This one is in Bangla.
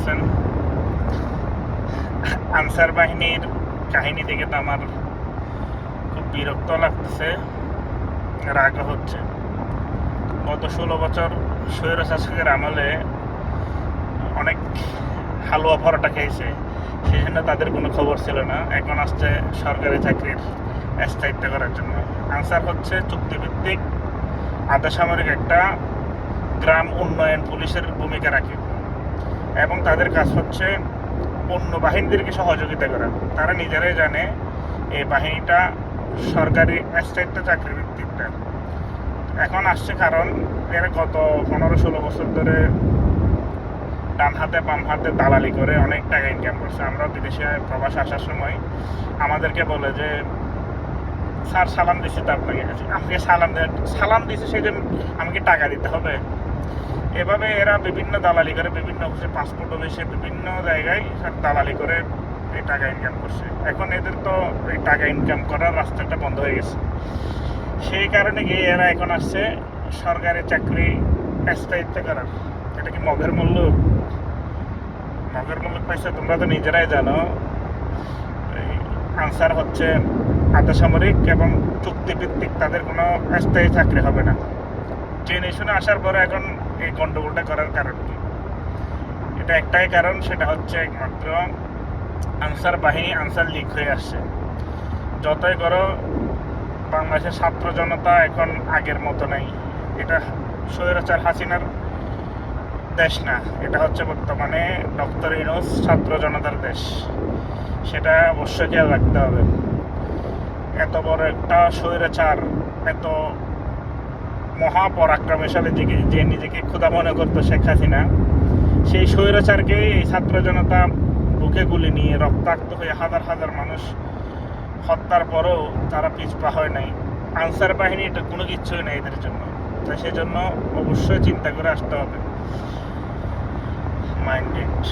আছেন। আনসার বাহিনীর কাহিনী দেখে তো আমার খুব বিরক্ত লাগতেছে। রাগ হচ্ছে। গত ষোলো বছর স্বৈর শাসকের আমলে অনেক হালুয়া পরোটা খেয়েছে। সেই জন্য তাদের কোনো খবর ছিল না। এখন আসছে সরকারি চাকরির স্থায়িত্ব করার জন্য। আনসার হচ্ছে চুক্তিভিত্তিক আধা সামরিক একটা গ্রাম উন্নয়ন পুলিশের ভূমিকা রাখে। এবং তাদের কাজ হচ্ছে অন্য বাহিনীদেরকে সহযোগিতা করা। তারা নিজেরাই জানে এই বাহিনীটা সরকারি স্থায়িত্ব চাকরি ভিত্তিকটা এখন আসছে কারণ এরা গত পনেরো ষোলো বছর ধরে ডান হাতে, বাম হাতে দালালি করে অনেক টাকা ইনকাম করছে। আমরা বিদেশে প্রবাস আসার সময় আমাদেরকে বলে যে, স্যার, সালাম দিছি তো আপনাকে আমাকে সালাম দেন সালাম দিছি সেই আমাকে টাকা দিতে হবে। এভাবে এরা বিভিন্ন দালালি করে, বিভিন্ন অফিসে পাসপোর্ট অফিসে বিভিন্ন জায়গায় দালালি করে এই টাকা ইনকাম করছে। এখন এদের তো এই টাকা ইনকাম করার রাস্তাটা বন্ধ হয়ে গেছে। সেই কারণে গিয়ে এরা এখন আসছে সরকারি চাকরি স্থায়িত্ব করার। এটা কি মগের মূল্য? মগের মূল্য পয়সা তোমরা তো নিজেরাই জানো। আনসার হচ্ছে আধা সামরিক এবং চুক্তিভিত্তিক, তাদের কোনো স্থায়ী চাকরি হবে না। জেনে শুনে আসার পরে এখন এই গন্ডগোলটা করার কারণ কি? এটা একটাই কারণ, সেটা হচ্ছে একমাত্র আনসার বাহিনী, আনসার লিক হয়ে আসছে। যতই করো, বাংলাদেশের ছাত্র জনতা এখন আগের মতো নাই। এটা স্বৈরাচার হাসিনার দেশ না, এটা হচ্ছে বর্তমানে ডক্টর ইনোস ছাত্র জনতার দেশ। সেটা অবশ্যই খেয়াল রাখতে হবে। এত বড় একটা স্বৈরাচার এত মহাপরাক্রমশালী দিকে যে নিজেকে ক্ষুদা মনে করতো শেখ হাসিনা, সেই স্বৈরাচারকে এই ছাত্র জনতা বুকে গুলি নিয়ে রক্তাক্ত হয়ে হাজার হাজার মানুষ হত্যার পরেও তারা পিছপা হয় নাই। আনসার বাহিনী এটা কোনো কিচ্ছুই নেই এদের জন্য। তাই সেজন্য অবশ্যই চিন্তা করে আসতে হবে। মাইন্ডেড